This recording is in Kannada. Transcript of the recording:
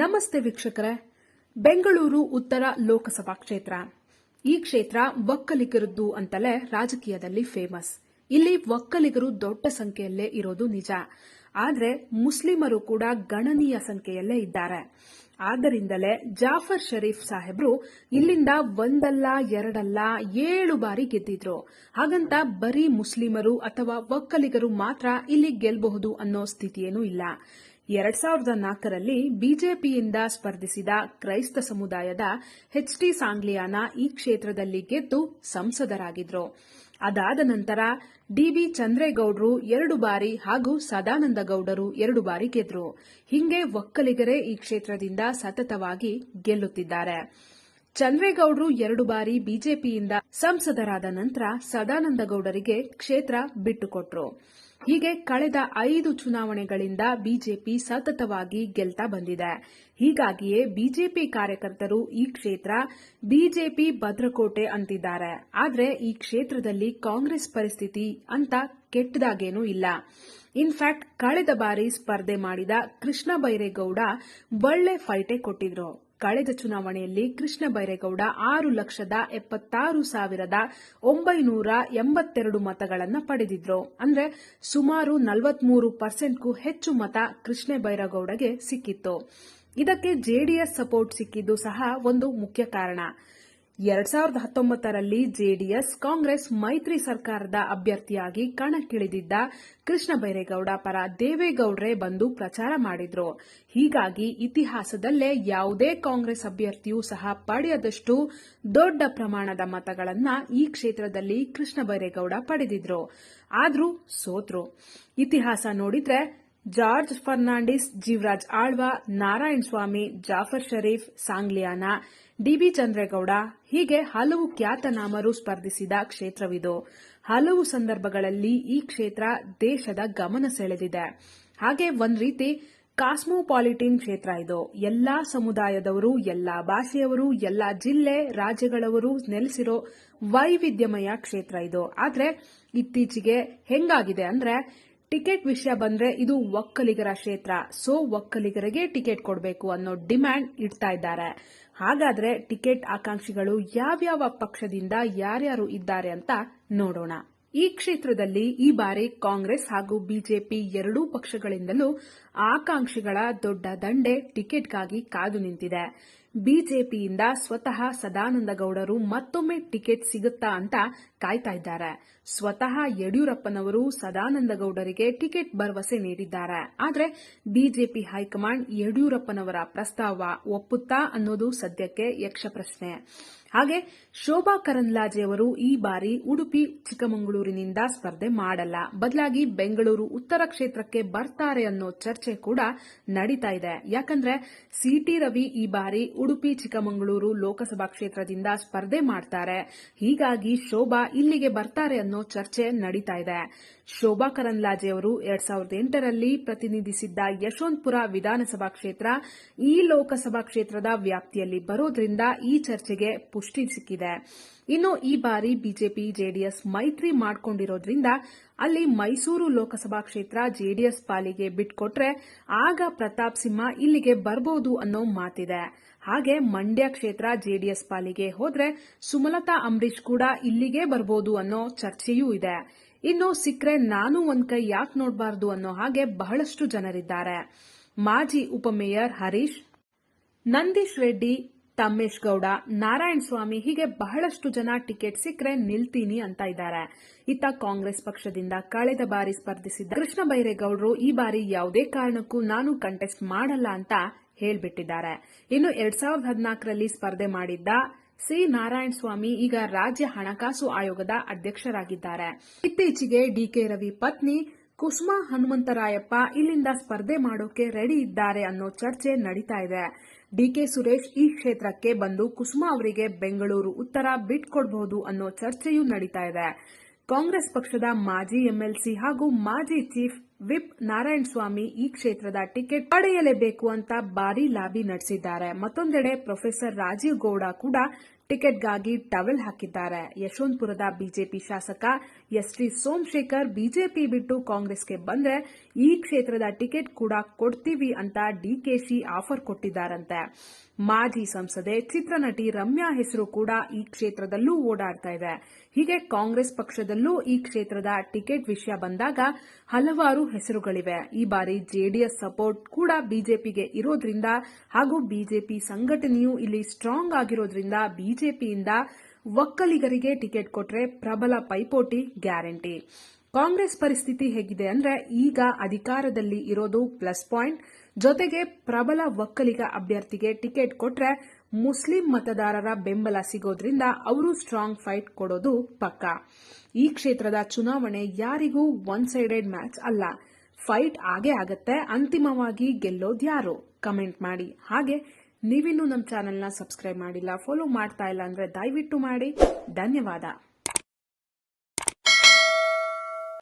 ನಮಸ್ತೆ ವೀಕ್ಷಕರೇ. ಬೆಂಗಳೂರು ಉತ್ತರ ಲೋಕಸಭಾ ಕ್ಷೇತ್ರ. ಈ ಕ್ಷೇತ್ರ ಒಕ್ಕಲಿಗರದ್ದು ಅಂತಲೇ ರಾಜಕೀಯದಲ್ಲಿ ಫೇಮಸ್ ಇಲ್ಲಿ ಒಕ್ಕಲಿಗರು ದೊಡ್ಡ ಸಂಖ್ಯೆಯಲ್ಲೇ ಇರೋದು ನಿಜ. ಆದರೆ ಮುಸ್ಲಿಮರು ಕೂಡ ಗಣನೀಯ ಸಂಖ್ಯೆಯಲ್ಲೇ ಇದ್ದಾರೆ. ಆದ್ದರಿಂದಲೇ ಜಾಫರ್ ಷರೀಫ್ ಸಾಹೇಬ್ರು ಇಲ್ಲಿಂದ ಒಂದಲ್ಲ, ಎರಡಲ್ಲ, ಏಳು ಬಾರಿ ಗೆದ್ದಿದ್ರು. ಹಾಗಂತ ಬರೀ ಮುಸ್ಲಿಮರು ಅಥವಾ ಒಕ್ಕಲಿಗರು ಮಾತ್ರ ಇಲ್ಲಿ ಗೆಲ್ಲಬಹುದು ಅನ್ನೋ ಸ್ಥಿತಿಯೇನೂ ಇಲ್ಲ. ಎರಡ್ ಸಾವಿರದ ನಾಲ್ಕರಲ್ಲಿ ಬಿಜೆಪಿಯಿಂದ ಸ್ಪರ್ಧಿಸಿದ ಕ್ರೈಸ್ತ ಸಮುದಾಯದ ಎಚ್ ಟಿ ಸಾಂಗ್ಲಿಯಾನ ಈ ಕ್ಷೇತ್ರದಲ್ಲಿ ಗೆದ್ದು ಸಂಸದರಾಗಿದ್ರು. ಅದಾದ ನಂತರ ಡಿಬಿ ಚಂದ್ರೇಗೌಡರು ಎರಡು ಬಾರಿ ಹಾಗೂ ಸದಾನಂದ ಗೌಡರು ಎರಡು ಬಾರಿ ಗೆದ್ರು. ಹಿಂಗೆ ಒಕ್ಕಲಿಗರೇ ಈ ಕ್ಷೇತ್ರದಿಂದ ಸತತವಾಗಿ ಗೆಲ್ಲುತ್ತಿದ್ದಾರೆ. ಚಂದ್ರೇಗೌಡರು ಎರಡು ಬಾರಿ ಬಿಜೆಪಿಯಿಂದ ಸಂಸದರಾದ ನಂತರ ಸದಾನಂದ ಗೌಡರಿಗೆ ಕ್ಷೇತ್ರ ಬಿಟ್ಟುಕೊಟ್ರು. ಹೀಗೆ ಕಳೆದ ಐದು ಚುನಾವಣೆಗಳಿಂದ ಬಿಜೆಪಿ ಸತತವಾಗಿ ಗೆಲ್ತಾ ಬಂದಿದೆ. ಹೀಗಾಗಿಯೇ ಬಿಜೆಪಿ ಕಾರ್ಯಕರ್ತರು ಈ ಕ್ಷೇತ್ರ ಬಿಜೆಪಿ ಭದ್ರಕೋಟೆ ಅಂತಿದ್ದಾರೆ. ಆದರೆ ಈ ಕ್ಷೇತ್ರದಲ್ಲಿ ಕಾಂಗ್ರೆಸ್ ಪರಿಸ್ಥಿತಿ ಅಂತ ಕೆಟ್ಟದಾಗೇನೂ ಇಲ್ಲ. ಇನ್ಫ್ಯಾಕ್ಟ್ ಕಳೆದ ಬಾರಿ ಸ್ಪರ್ಧೆ ಮಾಡಿದ ಕೃಷ್ಣ ಬೈರೇಗೌಡ ಒಳ್ಳೆ ಫೈಟೆ ಕೊಟ್ಟಿದ್ರು. ಕಳೆದ ಚುನಾವಣೆಯಲ್ಲಿ ಕೃಷ್ಣ ಬೈರೇಗೌಡ ಆರು ಲಕ್ಷದ ಎಪ್ಪತ್ತಾರು ಸಾವಿರದ ಒಂಬೈನೂರ ಎಂಬತ್ತೆರಡು ಮತಗಳನ್ನು ಪಡೆದಿದ್ರು. ಅಂದ್ರೆ ಸುಮಾರು ನಲವತ್ಮೂರು ಪರ್ಸೆಂಟ್ಗೂ ಹೆಚ್ಚು ಮತ ಕೃಷ್ಣ ಬೈರೇಗೌಡಗೆ ಸಿಕ್ಕಿತ್ತು. ಇದಕ್ಕೆ ಜೆಡಿಎಸ್ ಸಪೋರ್ಟ್ ಸಿಕ್ಕಿದ್ದು ಸಹ ಒಂದು ಮುಖ್ಯ ಕಾರಣ. ಎರಡ್ ಸಾವಿರದ ಹತ್ತೊಂಬತ್ತರಲ್ಲಿ ಜೆಡಿಎಸ್ ಕಾಂಗ್ರೆಸ್ ಮೈತ್ರಿ ಸರ್ಕಾರದ ಅಭ್ಯರ್ಥಿಯಾಗಿ ಕಣಕ್ಕಿಳಿದಿದ್ದ ಕೃಷ್ಣ ಬೈರೇಗೌಡ ಪರ ದೇವೇಗೌಡರೇ ಬಂದು ಪ್ರಚಾರ ಮಾಡಿದ್ರು. ಹೀಗಾಗಿ ಇತಿಹಾಸದಲ್ಲೇ ಯಾವುದೇ ಕಾಂಗ್ರೆಸ್ ಅಭ್ಯರ್ಥಿಯೂ ಸಹ ಪಡೆಯದಷ್ಟು ದೊಡ್ಡ ಪ್ರಮಾಣದ ಮತಗಳನ್ನು ಈ ಕ್ಷೇತ್ರದಲ್ಲಿ ಕೃಷ್ಣ ಬೈರೇಗೌಡ ಪಡೆದಿದ್ರು. ಆದರೂ ಸೋತ್ರು. ಇತಿಹಾಸ ನೋಡಿದ್ರೆ ಜಾರ್ಜ್ ಫರ್ನಾಂಡಿಸ್, ಜೀವರಾಜ್ ಆಳ್ವ, ನಾರಾಯಣ ಸ್ವಾಮಿ, ಜಾಫರ್ ಶರೀಫ್ ಸಾಂಗ್ಲಿಯಾನ, ಡಿಬಿ ಚಂದ್ರೇಗೌಡ ಹೀಗೆ ಹಲವು ಖ್ಯಾತನಾಮರು ಸ್ಪರ್ಧಿಸಿದ ಕ್ಷೇತ್ರವಿದು. ಹಲವು ಸಂದರ್ಭಗಳಲ್ಲಿ ಈ ಕ್ಷೇತ್ರ ದೇಶದ ಗಮನ ಸೆಳೆದಿದೆ. ಹಾಗೆ ಒಂದ್ ರೀತಿ ಕಾಸ್ಮೋಪಾಲಿಟಿನ್ ಕ್ಷೇತ್ರ ಇದು. ಎಲ್ಲಾ ಸಮುದಾಯದವರು, ಎಲ್ಲಾ ಭಾಷೆಯವರು, ಎಲ್ಲಾ ಜಿಲ್ಲೆ, ರಾಜ್ಯಗಳವರು ನೆಲೆಸಿರೋ ವೈವಿಧ್ಯಮಯ ಕ್ಷೇತ್ರ ಇದು. ಆದ್ರೆ ಇತ್ತೀಚೆಗೆ ಹೆಂಗಾಗಿದೆ ಅಂದ್ರೆ ಟಿಕೆಟ್ ವಿಷಯ ಬಂದ್ರೆ ಇದು ಒಕ್ಕಲಿಗರ ಕ್ಷೇತ್ರ. ಸೊ ಒಕ್ಕಲಿಗರಿಗೆ ಟಿಕೆಟ್ ಕೊಡಬೇಕು ಅನ್ನೋ ಡಿಮ್ಯಾಂಡ್ ಇಡ್ತಾ ಇದ್ದಾರೆ. ಹಾಗಾದ್ರೆ ಟಿಕೆಟ್ ಆಕಾಂಕ್ಷಿಗಳು ಯಾವ್ಯಾವ ಪಕ್ಷದಿಂದ ಯಾರ್ಯಾರು ಇದ್ದಾರೆ ಅಂತ ನೋಡೋಣ. ಈ ಕ್ಷೇತ್ರದಲ್ಲಿ ಈ ಬಾರಿ ಕಾಂಗ್ರೆಸ್ ಹಾಗೂ ಬಿಜೆಪಿ ಎರಡೂ ಪಕ್ಷಗಳಿಂದಲೂ ಆಕಾಂಕ್ಷಿಗಳ ದೊಡ್ಡ ದಂಡೆ ಟಿಕೆಟ್ಗಾಗಿ ಕಾದು ನಿಂತಿದೆ. ಬಿಜೆಪಿಯಿಂದ ಸ್ವತಃ ಸದಾನಂದ ಗೌಡರು ಮತ್ತೊಮ್ಮೆ ಟಿಕೆಟ್ ಸಿಗುತ್ತಾ ಅಂತ ಕಾಯ್ತಾ ಇದ್ದಾರೆ. ಸ್ವತಃ ಯಡಿಯೂರಪ್ಪನವರು ಸದಾನಂದ ಗೌಡರಿಗೆ ಟಿಕೆಟ್ ಭರವಸೆ ನೀಡಿದ್ದಾರೆ. ಆದರೆ ಬಿಜೆಪಿ ಹೈಕಮಾಂಡ್ ಯಡಿಯೂರಪ್ಪನವರ ಪ್ರಸ್ತಾವ ಒಪ್ಪುತ್ತಾ ಅನ್ನೋದು ಸದ್ಯಕ್ಕೆ ಯಕ್ಷಪ್ರಶ್ನೆ ಹಾಗೆ ಶೋಭಾ ಕರಂದ್ಲಾಜೆ ಅವರು ಈ ಬಾರಿ ಉಡುಪಿ, ಚಿಕ್ಕಮಗಳೂರಿನಿಂದ ಸ್ಪರ್ಧೆ ಮಾಡಲ್ಲ. ಬದಲಾಗಿ ಬೆಂಗಳೂರು ಉತ್ತರ ಕ್ಷೇತ್ರಕ್ಕೆ ಬರ್ತಾರೆ ಅನ್ನೋ ಚರ್ಚೆ ಕೂಡ ನಡೀತಾ ಇದೆ. ಯಾಕಂದ್ರೆ ಸಿಟಿ ರವಿ ಈ ಬಾರಿ ಉಡುಪಿ, ಚಿಕ್ಕಮಗಳೂರು ಲೋಕಸಭಾ ಕ್ಷೇತ್ರದಿಂದ ಸ್ಪರ್ಧೆ ಮಾಡ್ತಾರೆ. ಹೀಗಾಗಿ ಶೋಭಾ ಇಲ್ಲಿಗೆ ಬರ್ತಾರೆ ಅನ್ನೋ ಚರ್ಚೆ ನಡೀತಾ ಇದೆ. ಶೋಭಾ ಕರಂದ್ಲಾಜೆ ಅವರು ಎರಡ್ ಸಾವಿರದ ಎಂಟರಲ್ಲಿ ಪ್ರತಿನಿಧಿಸಿದ್ದ ಯಶವಂತಪುರ ವಿಧಾನಸಭಾ ಕ್ಷೇತ್ರ ಈ ಲೋಕಸಭಾ ಕ್ಷೇತ್ರದ ವ್ಯಾಪ್ತಿಯಲ್ಲಿ ಬರೋದ್ರಿಂದ ಈ ಚರ್ಚೆಗೆ ಪುಷ್ಟಿ ಸಿಕ್ಕಿದೆ. ಇನ್ನು ಈ ಬಾರಿ ಬಿಜೆಪಿ, ಜೆಡಿಎಸ್ ಮೈತ್ರಿ ಮಾಡಿಕೊಂಡಿರೋದ್ರಿಂದ ಅಲ್ಲಿ ಮೈಸೂರು ಲೋಕಸಭಾ ಕ್ಷೇತ್ರ ಜೆಡಿಎಸ್ ಪಾಲಿಗೆ ಬಿಟ್ಕೊಟ್ರೆ ಆಗ ಪ್ರತಾಪ್ ಸಿಂಹ ಇಲ್ಲಿಗೆ ಬರಬಹುದು ಅನ್ನೋ ಮಾತಿದೆ. ಹಾಗೆ ಮಂಡ್ಯ ಕ್ಷೇತ್ರ ಜೆಡಿಎಸ್ ಪಾಲಿಗೆ ಹೋದ್ರೆ ಸುಮಲತಾ ಅಂಬರೀಶ್ ಕೂಡ ಇಲ್ಲಿಗೆ ಬರಬಹುದು ಅನ್ನೋ ಚರ್ಚೆಯೂ ಇದೆ. ಇನ್ನು ಸಿಕ್ರೆ ನಾನು ಒಂದ್ ಕೈ ಯಾಕೆ ನೋಡಬಾರದು ಅನ್ನೋ ಹಾಗೆ ಬಹಳಷ್ಟು ಜನರಿದ್ದಾರೆ. ಮಾಜಿ ಉಪಮೇಯರ್ ಹರೀಶ್, ನಂದೀಶ್ ರೆಡ್ಡಿ ತಮ್ಮೇಶ್ ಗೌಡ ನಾರಾಯಣ ಸ್ವಾಮಿ ಹೀಗೆ ಬಹಳಷ್ಟು ಜನ ಟಿಕೆಟ್ ಸಿಕ್ಕರೆ ನಿಲ್ತೀನಿ ಅಂತ ಇದ್ದಾರೆ. ಇತ್ತ ಕಾಂಗ್ರೆಸ್ ಪಕ್ಷದಿಂದ ಕಳೆದ ಬಾರಿ ಸ್ಪರ್ಧಿಸಿದ್ದ ಕೃಷ್ಣ ಬೈರೇಗೌಡರು ಈ ಬಾರಿ ಯಾವುದೇ ಕಾರಣಕ್ಕೂ ನಾನು ಕಂಟೆಸ್ಟ್ ಮಾಡಲ್ಲ ಅಂತ ಹೇಳ್ಬಿಟ್ಟಿದ್ದಾರೆ. ಇನ್ನು ಎರಡ್ ಸಾವಿರದ ಹದಿನಾಲ್ಕರಲ್ಲಿ ಸ್ಪರ್ಧೆ ಮಾಡಿದ್ದ ಸಿ. ನಾರಾಯಣ ಸ್ವಾಮಿ ಈಗ ರಾಜ್ಯ ಹಣಕಾಸು ಆಯೋಗದ ಅಧ್ಯಕ್ಷರಾಗಿದ್ದಾರೆ. ಇತ್ತೀಚೆಗೆ ಡಿಕೆ ರವಿ ಪತ್ನಿ ಕುಸುಮಾ ಹನುಮಂತರಾಯಪ್ಪ ಇಲ್ಲಿಂದ ಸ್ಪರ್ಧೆ ಮಾಡೋಕೆ ರೆಡಿ ಇದ್ದಾರೆ ಅನ್ನೋ ಚರ್ಚೆ ನಡೀತಾ ಇದೆ. ಡಿಕೆ ಸುರೇಶ್ ಈ ಕ್ಷೇತ್ರಕ್ಕೆ ಬಂದು ಕುಸುಮಾ ಅವರಿಗೆ ಬೆಂಗಳೂರು ಉತ್ತರ ಬಿಟ್ಕೊಡಬಹುದು ಅನ್ನೋ ಚರ್ಚೆಯೂ ನಡೀತಾ ಇದೆ. ಕಾಂಗ್ರೆಸ್ ಪಕ್ಷದ ಮಾಜಿ ಎಂಎಲ್ಸಿ ಹಾಗೂ ಮಾಜಿ ಚೀಫ್ ವಿಪ್ ನಾರಾಯಣ ಸ್ವಾಮಿ ಈ ಕ್ಷೇತ್ರದ ಟಿಕೆಟ್ ಪಡೆಯಲೇಬೇಕು ಅಂತ ಭಾರಿ ಲಾಬಿ ನಡೆಸಿದ್ದಾರೆ. ಮತ್ತೊಂದೆಡೆ ಪ್ರೊಫೆಸರ್ ರಾಜೀವ್ ಗೌಡ ಕೂಡ ಟಿಕೆಟ್ಗಾಗಿ ಟವೆಲ್ ಹಾಕಿದ್ದಾರೆ. ಯಶವಂತಪುರದ ಬಿಜೆಪಿ ಶಾಸಕ ಎಸ್ ಟಿ ಸೋಮಶೇಖರ್ ಬಿಜೆಪಿ ಬಿಟ್ಟು ಕಾಂಗ್ರೆಸ್ಗೆ ಬಂದ್ರೆ ಈ ಕ್ಷೇತ್ರದ ಟಿಕೆಟ್ ಕೂಡ ಕೊಡ್ತೀವಿ ಅಂತ ಡಿಕೆಶಿ ಆಫರ್ ಕೊಟ್ಟಿದ್ದಾರಂತೆ. ಮಾಜಿ ಸಂಸದೆ ಚಿತ್ರನಟಿ ರಮ್ಯಾ ಹೆಸರು ಕೂಡ ಈ ಕ್ಷೇತ್ರದಲ್ಲೂ ಓಡಾಡ್ತಾ ಇದೆ. ಹೀಗೆ ಕಾಂಗ್ರೆಸ್ ಪಕ್ಷದಲ್ಲೂ ಈ ಕ್ಷೇತ್ರದ ಟಿಕೆಟ್ ವಿಷಯ ಬಂದಾಗ ಹಲವಾರು ಹೆಸರುಗಳಿವೆ. ಈ ಬಾರಿ ಜೆಡಿಎಸ್ ಸಪೋರ್ಟ್ ಕೂಡ ಬಿಜೆಪಿಗೆ ಇರೋದ್ರಿಂದ ಹಾಗೂ ಬಿಜೆಪಿ ಸಂಘಟನೆಯೂ ಇಲ್ಲಿ ಸ್ಟ್ರಾಂಗ್ ಆಗಿರೋದ್ರಿಂದ ಬಿಜೆಪಿಯಿಂದ ಒಕ್ಕಲಿಗರಿಗೆ ಟಿಕೆಟ್ ಕೊಟ್ರೆ ಪ್ರಬಲ ಪೈಪೋಟಿ ಗ್ಯಾರಂಟಿ. ಕಾಂಗ್ರೆಸ್ ಪರಿಸ್ಥಿತಿ ಹೇಗಿದೆ ಅಂದ್ರೆ ಈಗ ಅಧಿಕಾರದಲ್ಲಿ ಇರೋದು ಪ್ಲಸ್ ಪಾಯಿಂಟ್. ಜೊತೆಗೆ ಪ್ರಬಲ ಒಕ್ಕಲಿಗ ಅಭ್ಯರ್ಥಿಗೆ ಟಿಕೆಟ್ ಕೊಟ್ರೆ ಮುಸ್ಲಿಂ ಮತದಾರರ ಬೆಂಬಲ ಸಿಗೋದ್ರಿಂದ ಅವರು ಸ್ಟ್ರಾಂಗ್ ಫೈಟ್ ಕೊಡೋದು ಪಕ್ಕ. ಈ ಕ್ಷೇತ್ರದ ಚುನಾವಣೆ ಯಾರಿಗೂ ಒನ್ ಸೈಡೆಡ್ ಮ್ಯಾಚ್ ಅಲ್ಲ. ಫೈಟ್ ಆಗೇ ಆಗತ್ತೆ, ಅಂತಿಮವಾಗಿ ಗೆಲ್ಲೋದ್ಯಾರು? ಕಮೆಂಟ್ ಮಾಡಿ. ಹಾಗೆ ನೀವಿನ್ನೂ ನಮ್ಮ ಚಾನೆಲ್ನ ಸಬ್ಸ್ಕ್ರೈಬ್ ಮಾಡಿಲ್ಲ ಫಾಲೋ ಮಾಡ್ತಾ ಇಲ್ಲ ಅಂದರೆ ದಯವಿಟ್ಟು ಮಾಡಿ. ಧನ್ಯವಾದ.